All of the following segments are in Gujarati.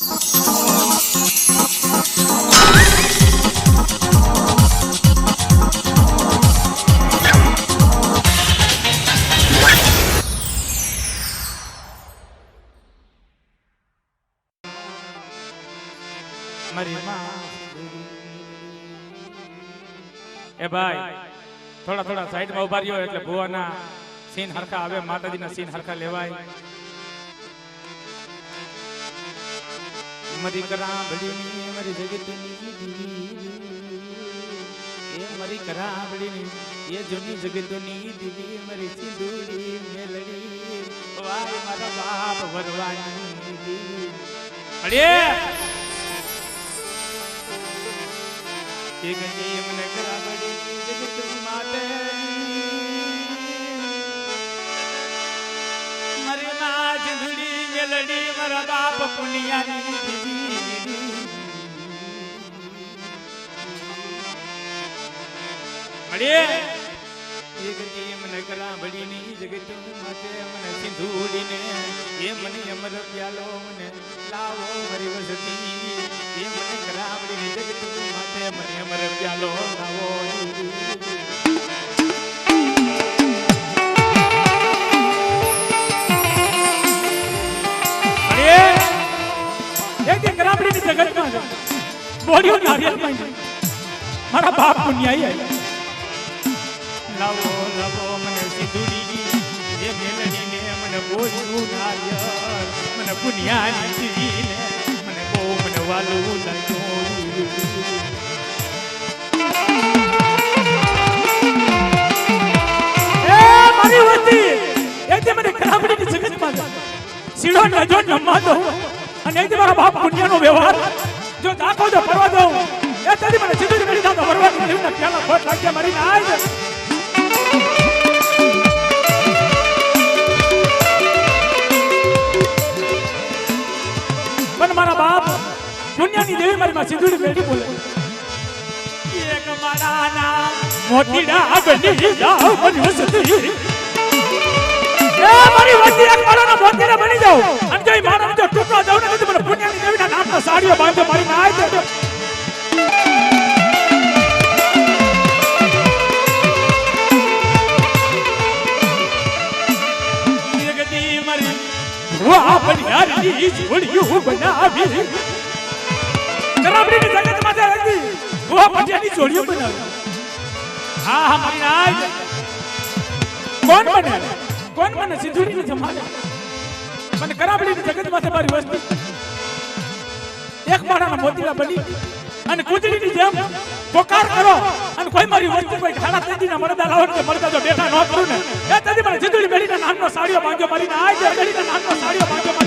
એ ભાઈ, થોડા થોડા સાઈડમાં ઊભા રહ્યો એટલે ભુવાના સીન હરખા આવે, માતાજીના સીન હરખા લેવાય. મરી કરા ભડીની મરી જગતની દીવી. એ મરી કરા ભડીની એ જૂની જગતની દીવી, મરી સિંદૂરી મેલડી. વાય મારા બાપ વરવાની દીવી. અડે એક જે મને કરાવડી જગત માટે મારી માં જંધુડી મેલડી, મારા બાપ પુનિયાની દીદી એક મને કરાવડીની જગત માટે મને સિંધુડીને એ મને અમર પ્યાલો મને લાવો મારી વસતી. એ મને કરાવડીની જગત માટે મને અમર પ્યાલો લાવો. જગતમાં બોડીઓ મારા બાપ પુણ્યાઈ લાવો લાવો, મને સિંધુડી એ મેલડીને મને બોલ્યું નારિયેળ મને પુણ્યાની દીને મને બહુ મને વાલું લાગ્યું. એ સીડો નજો નમવા દો અને એકદમ મારા બાપ પુણ્યનો વ્યવહાર. જો દાખો તો ફરવા દઉં. એ તારી મને સીધું જ મળી દાતો ફરવા દઉં. ને પેલા ફોટ લાગ્યા મારી ના આય દુનિયાની દેવી મારી માં સિંધુડી બેઠી બોલે. એક મારા મોટી ડા બની જાઓ બની સતી એ મારી વતી એક મારો મોતીડા બની જાઓ. અને જો મારો જો ટુકડો જાઉં ને તો મને પુણ્યની દેવીના નામનો સાડીઓ બાંધો મારી ના આય મારી વાહ બનિયારી જોડિયું બનાવી. કરાબડીની જગતમાં જે હતી વાહ પટિયાની જોડીઓ બનાવી. હા હા, મારી આજ કોણ બને? કોણ બને? સિંધુડીની જમાને મને કરાબડીની જગતમાં તે મારી વસ્તી. એક માળાના મોતીલા બની. અને કુંજડીની જેમ પોકાર કરો. અને કોઈ મારી વસ્તી કોઈ ખાડા તેજીના મરદા લાવો કે મરદા જો બેઠા ન કરું ને. એ તેજી મને જીતુડી બેડીના નામનો સાડીઓ માંગ્યો મારી આજ બેડીના નામનો સાડીઓ માંગ્યો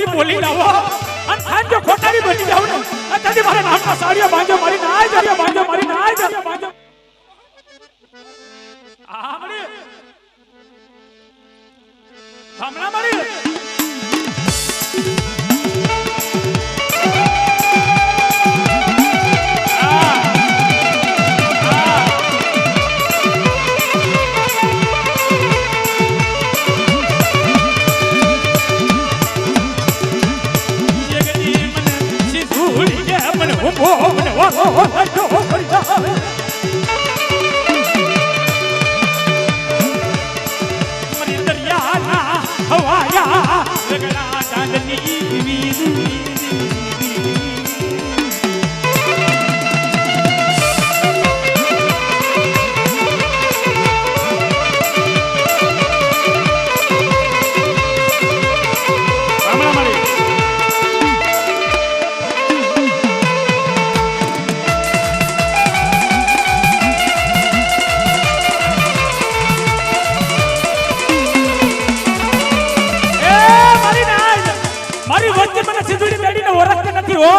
મારી બોલી લાવો. અને થાન જો ખોટાડી બની જાવ ને અત્યારથી મારા નામના સાડીઓ બાંધો, મારી નાય જાડીઓ બાંધો, મારી નાય જાડીઓ બાંધો. આ મળી હમણાં મળી હો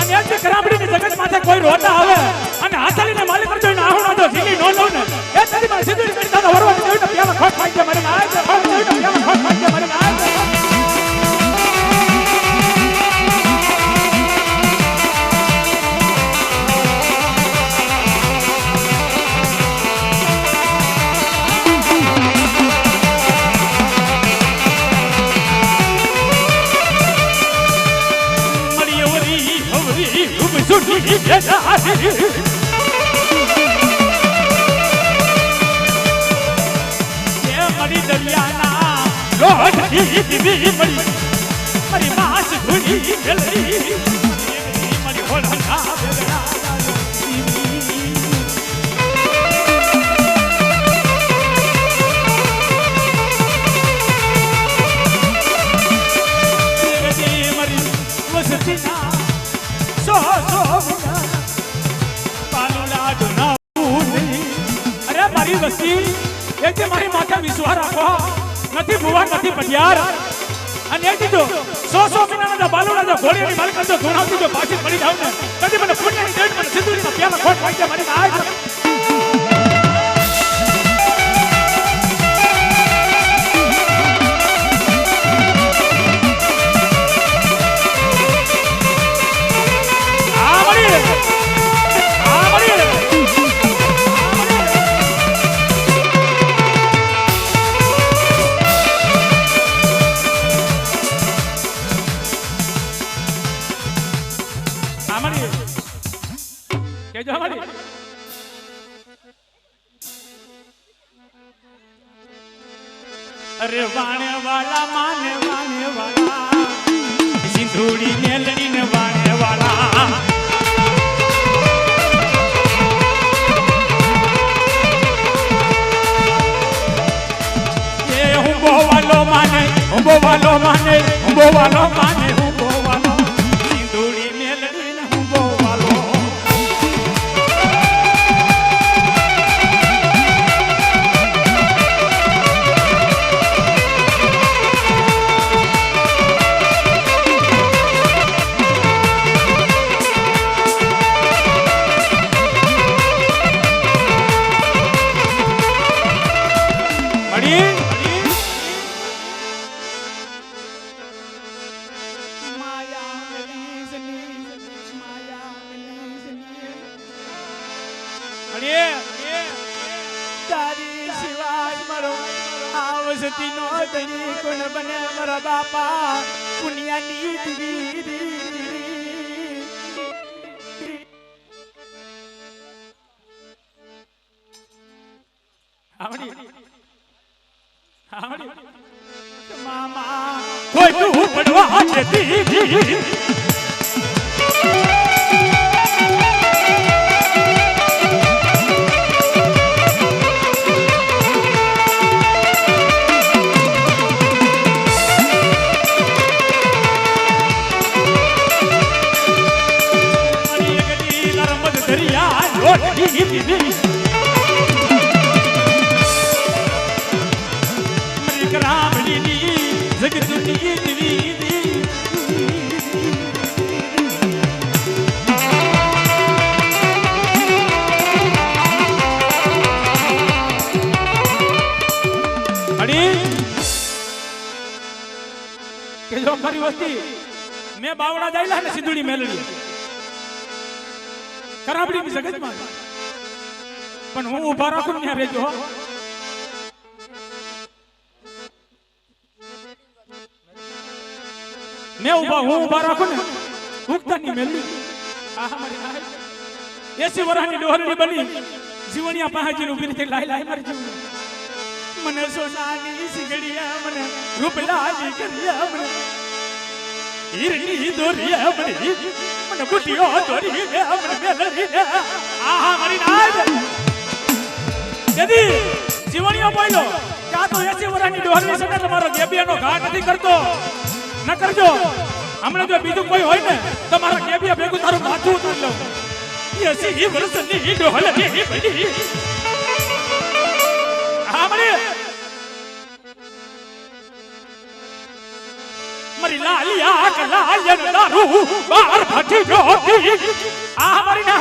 અને એમ કે ખરાબડીની જગત માથે કોઈ રોતા આવે. અને હાથાલીને માલિક કરજો ને આહો તો ઝીલી નો નો ને. એ તરી માં સીધી કરી દાદા વરવા જોઈને ને પેલા ખોટ ખાઈ ગયા મને આ ખોટ જોઈને ને પેલા ખોટ ખાઈ ગયા મને ના મળી દરિયાના દીવી મળી મરી માસ ધૂની ગલરી મરી હોળના બેગડા દીવી મારી વસ્તી એક જે મારી માથે વિશ્વાસ રાખો નથી ભુવા, નથી પટિયાર અને એ દીધો સો સો મહિનાના બાલુડા ઘોડીની માલિક જો ધૂણાવતી જો પાછી પડી જાવ ને કદી મને પુણ્યની દેડ મને સિંદૂરીના પ્યાલા ખોટ વાગ્યા, મારી આજ આવડી. આવડી. મામા કોઈ તું પડવા છે દરિયા મારી વસ્તી મેં બાવડા જાયલા ને સિંધુડી મેલડી. કરાબડી ની જગતમાં. પણ હું ઊભા રાખું ને ત્યાં રહેજો, હો. મેં ઊભા હું ઊભા રાખું ને, ઉગતાની મેલડી. આહા, મારી આહા. એસી વરાની ડોહરડી બની. જીવણિયા પાહાજી ઊભી રીતે લાઈ લાઈ મારી જીવણી. મને સોનાની સિગડિયા મને રૂપલાની કરિયા મને હીરની દોરિયા મને મને બુટિયો દોરી લે મને મેલડી લે. આહા, મારી નાજ જદી જીવણીઓ બોલ્યો કે તો એસી વરાની ડોહરડી છે ને, તમારો ગેબિયાનો ઘા નથી કરતો. ન કરજો. હમણાં જો બીજું કોઈ હોય ને તો મારા કેબિયા ભેગું તારું માથું ઉતારી લઉં એસી વર્ષની ડોહલની બની. હા મળી મારી લાલિયા નું દારૂ બાર ફાટી જોતી. આ મારી ના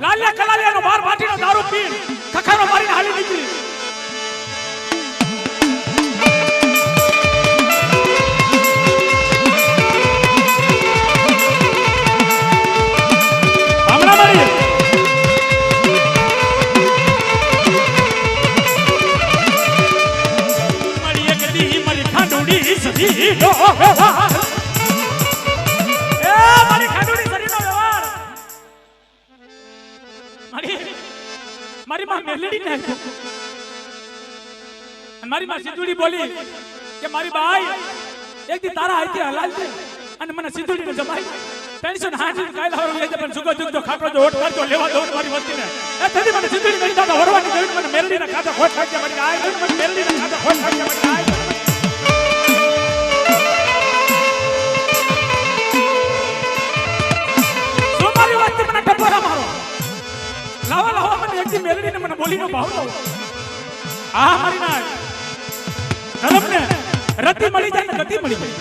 લાલિયા કલાલિયાનો બાર ભાટીનો દારૂ પી ખખાનો મારી હાલી નીકળી. ખાંડુડી સધી નો વ્યવહાર એ મારી ખાંડુડી સધી નો વ્યવહાર મારી મારી માં મેલડી ને મારી માં સિંધુડી બોલી, કે મારી બાઈ એક દી તારા હાથે હલાલ છે અને મને સિંધુડી ને જમાઈ ટેન્શન હાજી કાયલા હરો લઈ પણ સુગો દુખ ખાટો જો ઓટ કરતો લેવા દો મારી વસ્તી ને એ તેથી મને સિંધુડી કરી દાદા હરવાની જોઈને મને મેલડી ખાતા ખોટ ખાઈ મારી આય મને મેલડી ખાતા ખોટ ખાઈ મારી આય મને એકદી મેલડીને મને બોલીનો ભાવ લાવો આ મારી મળી જાય ને ગતિ મળી જાય.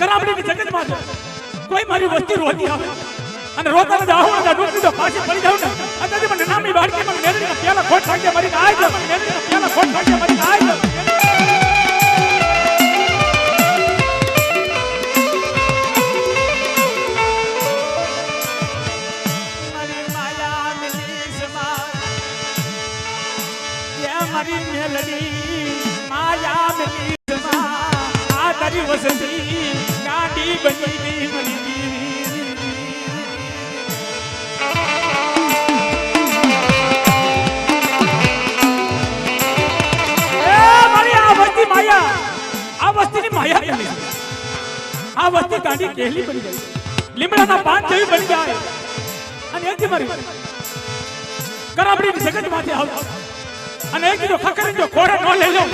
કરાબડીની જગતમાં છે કોઈ મારી વસ્તી રોતી આવે અને રોતા ને આવું ને ડૂબી તો પાછી પડી જાવ ને અત્યારે મને નામી બાળકી મને મેલડીને પેલા ખોટ ખાઈ મારી છે મને મેલડીને પેલા ખોટ ખાઈ મારી છે તારી વસતી ગાડી બની ગઈ મરી મારી આ વસ્તી ગાડી કેલી બની ગઈ. લીમડાના પાન જેવી બની જાય. અને એક મરી કરાબડી જગતમાંથી આવતો અને એક જો ખકર જો ખોડે નો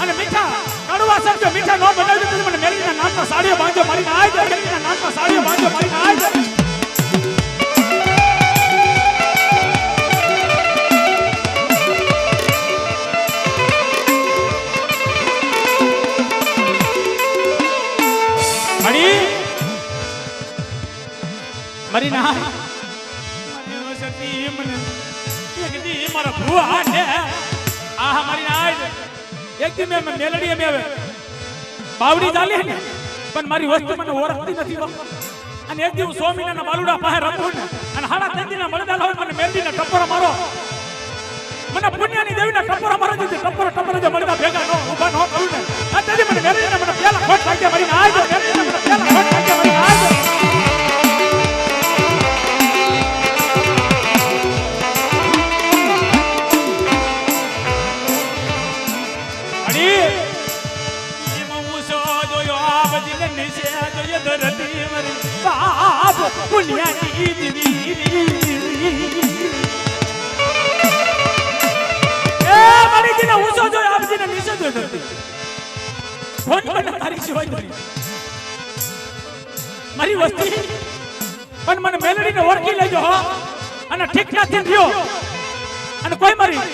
અને મીઠા કડવા સર જો મીઠા નો બનાવી તો મને મેલીના નામમાં સાડીઓ બાંધો મારી ના જાય મેલીના નામમાં સાડીઓ બાંધો મારી ના. જાય મરી ના. મને વસતી મને એક દી મારા ભુવા આહ મારી ના એક દી મેં મેલડી એમ આવે બાવડી ચાલી ને. પણ મારી વસ્તુ મને ઓળખતી નથી. અને એક દી હું સો મહિનાના બાલુડા પાસે રમું ને, અને હાડા ત્રણ દીના મળદાલ હોય મને મેલડીને ટપોરો મારો. મને પુણ્યની દેવીના ટપોરા મારો દીધી ટપોરો ટપોરો જે મળદા ભેગા નો, ઊભા નો કરું ને. આ તેથી મને મેલડીને મને પેલા ખોટ લાગ્યા મારી આજો પણ મને મેલડીને ઓળખી લેજો હો અને ઠીક નથી થયો અને કોઈ મારી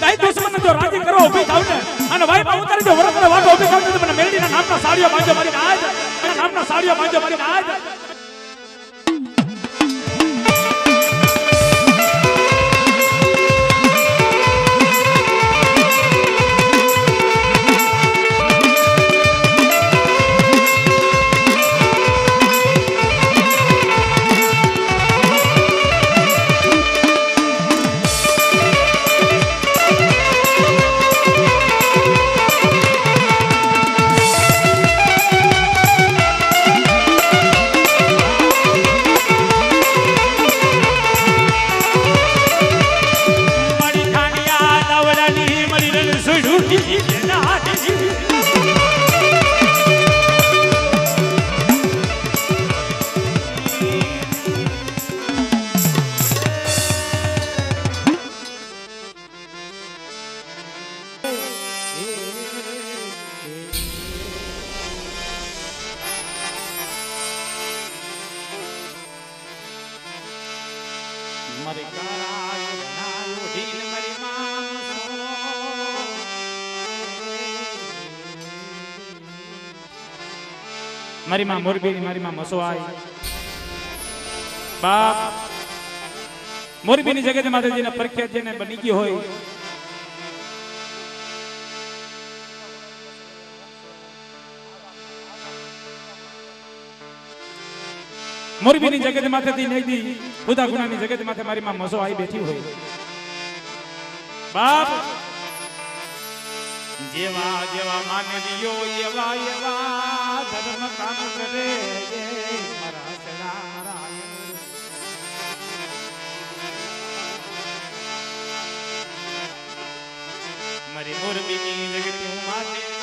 દાઈ દુશ્મન જો કરો ઊભી થાવ ને અને ભાઈ માં ઉતારી દો વરસ વાટો ઊભી થાવ ને મને નામના સાડીઓ બાંધો મારી આજ અને નામના સાડીઓ બાંધો મારી આજ મારી માં મોરબીની મારી માં મસવાઈ બાપ, મોરબીની જગત માતાજીના પ્રખ્યાત જેને બની ગયો હોય. મોરબીની જગત માથેથી નહીથી ખુદા ગુનાની જગત માથે મારી માં મસો આવી બેઠી હોય. બાપ જેવા જેવા માનવીઓ એવા એવા ધર્મ કામ કરે મારા મોરબીની જગત હું માથે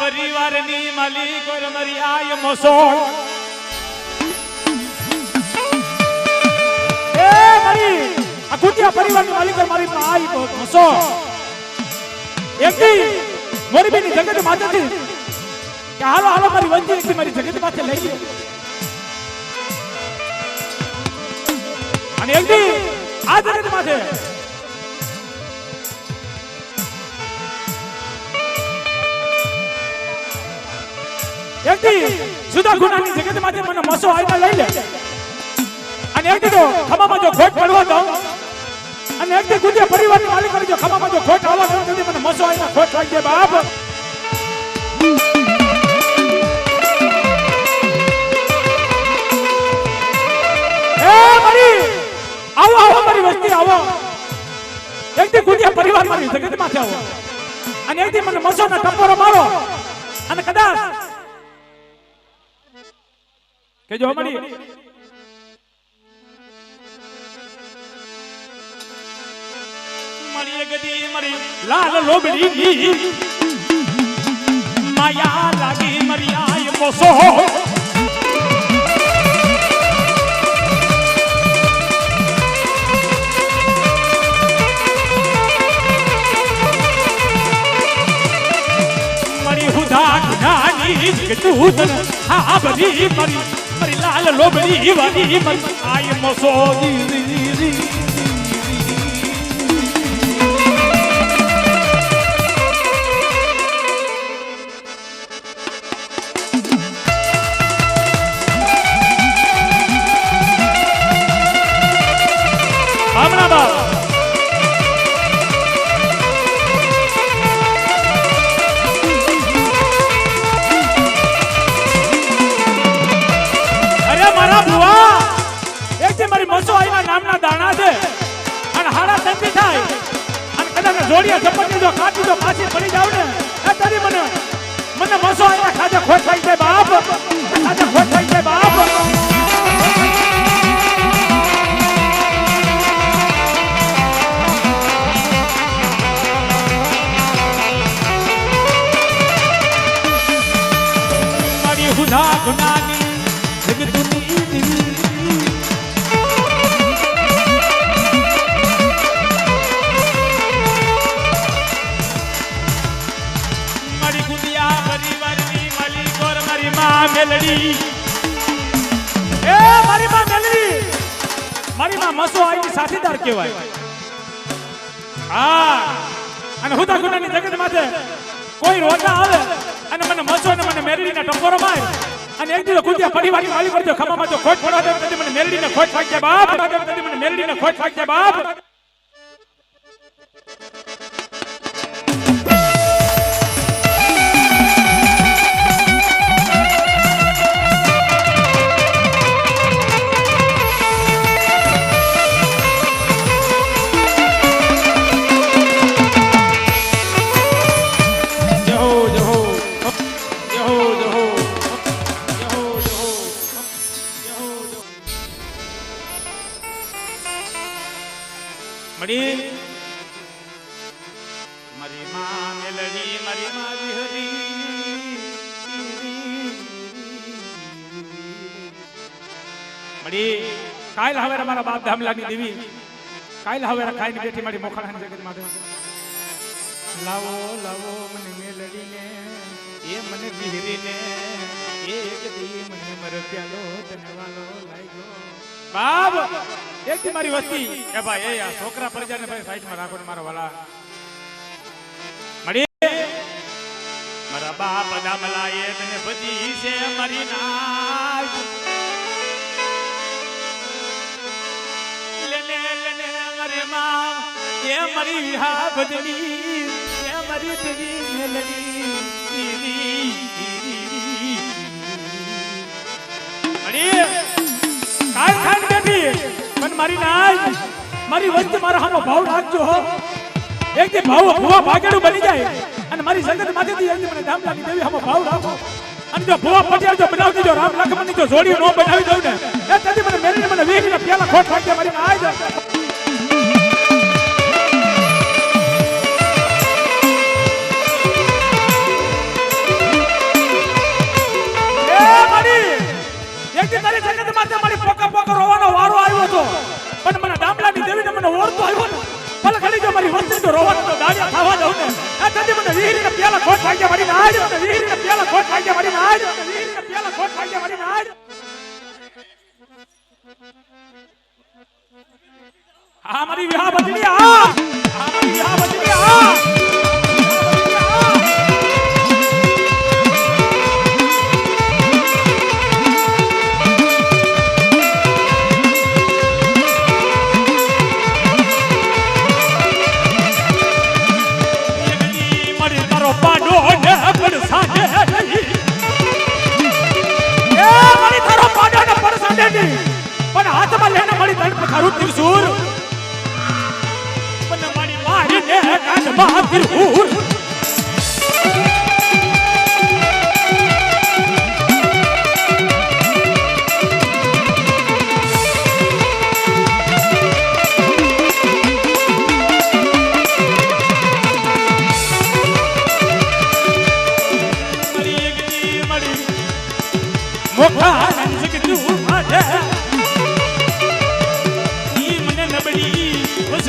પરિવારની માલિક ઓર મારી આય મોસો. એ મારી, આ કુંડિયા પરિવારની માલિક મારી આય મોસો. એક દી મોરબીની જગત માતાથી કે હાલો હાલો, મારી વંજી એકથી મારી જગત માથે લઈ અને એક દી આ જગત એકથી સુધા ગુનાની જગતમાંથી મને મસો આવીને લઈ લે. અને એકટી તો ખમામાં જો ખોટ પડવો તો અને એકટી ગુજે પરિવારની માલિક કરી જો ખમામાં જો આવવા દઉં તો મને મસો આવીને ખોટ લાગી દે બાપ. એ મારી, આવો આવો મારી વસ્તી, આવો. એકટી ગુજે પરિવાર મારી જગતમાંથી આવો. અને એકટી મને મસો ના ટપોરો મારો. અને કદાચ કે જો મળી મળી ગદી મરી લાલ લોબડી માયા લાગી મરી આય મોસો મરી હુદા કે તું હા બધી મરી લાલ લોબડી વાની મન આય મસોદી કહેવાય. હા. અને હુદા ગુનાની જગત માથે કોઈ રોજા આવે અને મને મસો ને મને મેલડીના ટકોરો માર. અને એક દિવસ ગુંડિયા પરિવારની માલી કરજો ખમામાં જો ખોટ પડવા દે મને મેલડીને ખોટ ફાકી જાય બાપ. મને મેલડીને ખોટ ફાકી જાય બાપ. બાપ દેવી કાલ હવે ખાઈને બેઠી મારી મોખાણાની જગત લાવો લાવો, મને મેલડીને, એ મને વિહરીને એક દી મને મરો પ્યાલો તને લાગ્યો. બાપ એક દી મારી વસ્તી. એ ભાઈ, એ આ છોકરા પરજાને ભાઈ, સાઈડમાં રાખો ને મારા વાલા. મળી મારા બાપ દામલા એ તને બધી છે મારી નાય મારી હા ભજની એ મારી તેરી મેલડી અરે કાય ખાન બેઠી, પણ મારી નાય, મારી વસ્તી મારા હાનો ભાવ રાખજો હો. એક દી ભાવ ભૂવા ભાગેડું બની જાય, અને મારી સંગત માથે એક દી મને ધામ લાગી દેવી, હામો ભાવ રાખો. અને જો ભૂવા પટિયાર જો બનાવી દેજો, રામ લખમણની જો જોડી નો બનાવી દઉં ને, એ તેથી મને મેરીને મને વીખીને પેલા ખોટ વાગે મારી નાય મને ઓળતો આવ્યો ને. પલ ઘડી જો મારી વસ્તી તો રોવાનો તો દાડિયા ખાવા દઉં ને. આ તેથી મને વીહીને પેલા ખોટ ભાગ્યા મારી નાજ. મને વીહીને પેલા ખોટ ભાગ્યા મારી નાજ. મને વીહીને પેલા ખોટ ભાગ્યા મારી નાજ. આ મારી વિવાહ બદલી આ મારી વિવાહ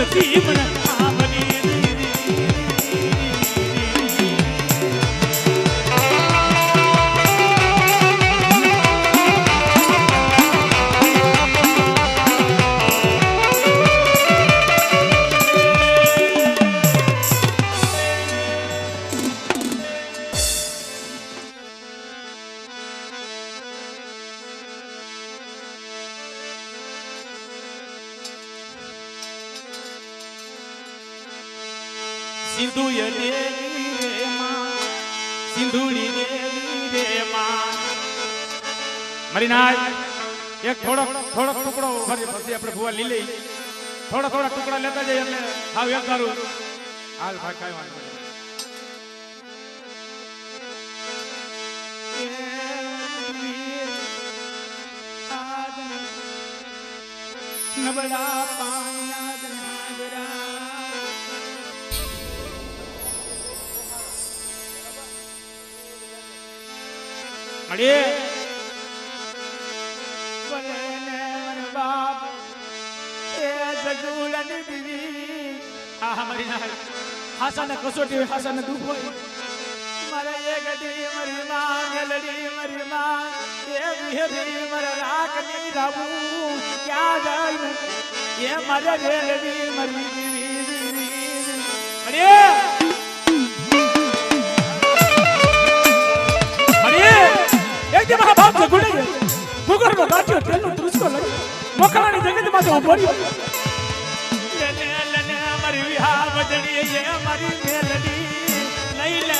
વસતી મને લીલી. થોડા થોડા ટુકડા લેતા જઈએ એટલે હાવ એક ધારું હાલ ભાઈ, કાંઈ વાંધો. નબળા જગુલની બીવી આ અમારી ના હાસાને કસોટી હોય હાસાને દુખ હોય? મારા એ ગડી મારી માં મારી માં. એ વિહરી મારા રાખની રાબુ ક્યાં જાય એ મારે રેલડી મારી બીવી બીવી અરે! એક દી બાપ જગુડે ભૂગોળનો દાંતિયો તેલનો ત્રુસકો લઈ મોખલાની જગતમાં તો ઊભો રહ્યો લેને લેને મારી વજડી એ મારી મેલડી લઈ લે.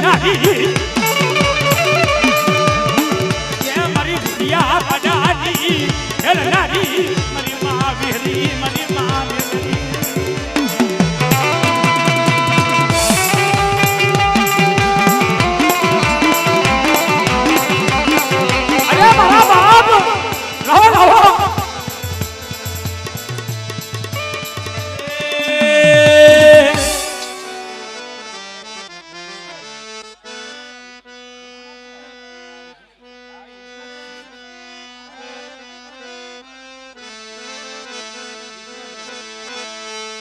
કુઠાની